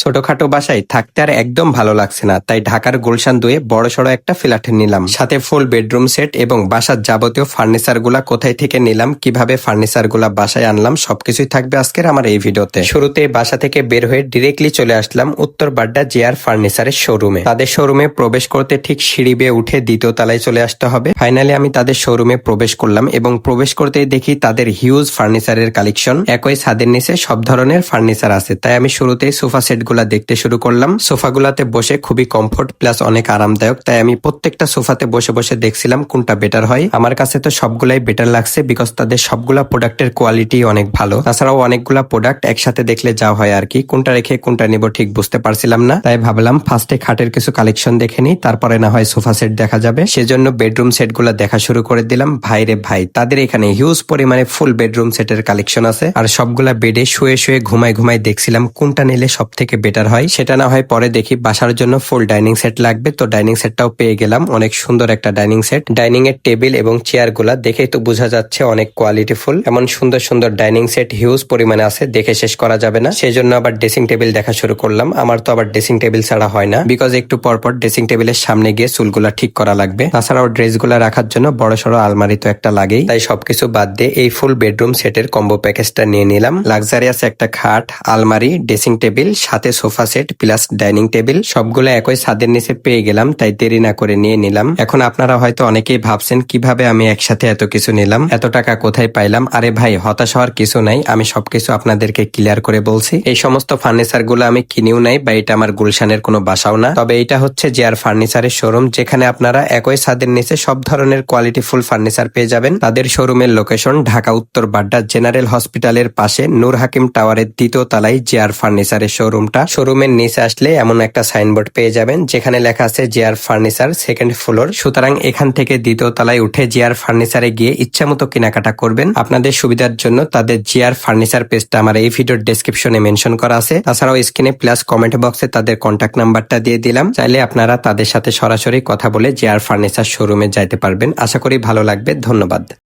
ছোটখাটো বাসায় থাকতে আর একদম ভালো লাগছে না, তাই ঢাকার গুলশান দুয়ে বড় সড়ো একটা ফ্ল্যাট নিলাম। সাথে ফুল বেডরুম সেট এবং বাসার যাবতীয় ফার্নিচারগুলা কোথায় থেকে নিলাম, কীভাবে ফার্নিচারগুলা বাসায় আনলাম, সবকিছুই থাকবে আজকের আমার এই ভিডিওতে। শুরুতে বাসা থেকে বের হয়ে ডিরেক্টলি চলে আসলাম উত্তর বাড্ডা জিয়ার ফার্নিচারের শোরুমে তাদের শোরুমে প্রবেশ করতে ঠিক সিঁড়ি বেয়ে উঠে দ্বিতীয় তলায় চলে আসতে হবে। ফাইনালি আমি তাদের শোরুমে প্রবেশ করলাম এবং প্রবেশ করতেই দেখি তাদের হিউজ ফার্নিচারের কালেকশন একই ছাদের নিচে সব ধরনের ফার্নিচার আছে, তাই আমি শুরুতেই সোফা সেট গুলা দেখতে শুরু করলাম। সোফা গুলাতে বসে খুবই কমফোর্ট প্লাস অনেক আরামদায়ক। তাই আমি প্রত্যেকটা সোফাতে বসে বসে দেখছিলাম কোনটা বেটার হয়। আমার কাছে তো সবগুলাই বেটার লাগছে বিকজ তাদের সবগুলা প্রোডাক্টের কোয়ালিটি অনেক ভালো। তাছাড়াও অনেকগুলা প্রোডাক্ট একসাথে দেখলে যা হয় আর কি। কোনটা রেখে কোনটা নিব ঠিক বুঝতে পারছিলাম না। তাই ভাবলাম ফার্স্টে খাটের কিছু কালেকশন দেখে নিই, তারপরে না হয় সোফা সেট দেখা যাবে। সেজন্য বেডরুম সেটগুলা দেখা শুরু করে দিলাম। ভাই রে ভাই, তাদের এখানে হিউজ পরিমাণে ফুল বেডরুম সেটের কালেকশন আছে। আর সবগুলা বেডে শুয়ে শুয়ে ঘুমায় ঘুমায় দেখছিলাম কোনটা নিলে সব থেকে বেটার হয়। সেটা না হয় পরে দেখি বাসার জন্য ফুল ডাইনিং সেট লাগবে। তো ডাইনিং সেটটাও পেয়ে গেলাম। অনেক সুন্দর একটা ডাইনিং সেট ডাইনিং এর টেবিল এবং চেয়ারগুলা দেখেই তো বোঝা যাচ্ছে অনেক কোয়ালিটিফুল এমন সুন্দর সুন্দর ডাইনিং সেট হিউজ পরিমাণে আছে। দেখে শেষ করা যাবে না। সেই জন্য আবার ড্রেসিং টেবিল দেখা শুরু করলাম। আমার তো আবার ড্রেসিং টেবিল ছাড়া হয় না। বিকজ একটু পরপর ড্রেসিং টেবিলের সামনে গিয়ে চুলগুলা ঠিক করা লাগবে। তাছাড়াও ড্রেস ড্রেসগুলা রাখার জন্য বড় সড়ো আলমারি তো একটা লাগেই। তাই সবকিছু বাদ দিয়ে এই ফুল বেডরুম সেটের কম্বো প্যাকেজটা নিয়ে নিলাম। লাক্সারিয়াস একটা খাট, আলমারি ড্রেসিং টেবিল সাথে sofa set plus dining table, সবগুলো একই ছাদের নিচে পেয়ে গেলাম, তাই দেরি না করে নিয়ে নিলাম। এখন আপনারা হয়তো অনেকেই ভাবছেন, কীভাবে আমি একসাথে এত কিছু নিলাম? এত টাকা কোথায় পাইলাম? আরে ভাই, হতাশ হওয়ার কিছু নাই, আমি সবকিছু আপনাদেরকে ক্লিয়ার করে বলছি। এই সমস্ত ফার্নিচারগুলো আমি কিনেও নাই, বা এটা আমার গুলশানের কোনো বাসাও না। তবে এটা হচ্ছে জিয়ার ফার্নিচারের শোরুম, যেখানে আপনারা একই ছাদের নিচে সব ধরনের কোয়ালিটি ফুল ফার্নিচার পেয়ে যাবেন। তাদের শোরুমের লোকেশন ঢাকা, উত্তর বাড্ডা জেনারেল হসপিটালের পাশে, নূর হাকিম টাওয়ারের দ্বিতীয় তলায় জিয়ার ফার্নিচারের শোরুমটা শোরুমের নিচে আসলে এমন একটা সাইনবোর্ড পেয়ে যাবেন, যেখানে লেখা আছে জিয়ার ফার্নিচার সেকেন্ড ফ্লোর সুতরাং এখান থেকে দ্বিতীয় তলায় উঠে জিয়ার ফার্নিচারে গিয়ে ইচ্ছা মতো কেনাকাটা করবেন। আপনাদের সুবিধার জন্য তাদের জিয়ার ফার্নিচার পেজটা আমার এই ভিডিওর ডেসক্রিপশনে মেনশন করা আছে। তাছাড়াও স্ক্রিনে প্লাস কমেন্ট বক্সে তাদের কন্ট্যাক্ট নাম্বারটা দিয়ে দিলাম। চাইলে আপনারা তাদের সাথে সরাসরি কথা বলে জিয়ার ফার্নিচার শোরুমে যাইতে পারবেন। আশা করি ভালো লাগবে। ধন্যবাদ।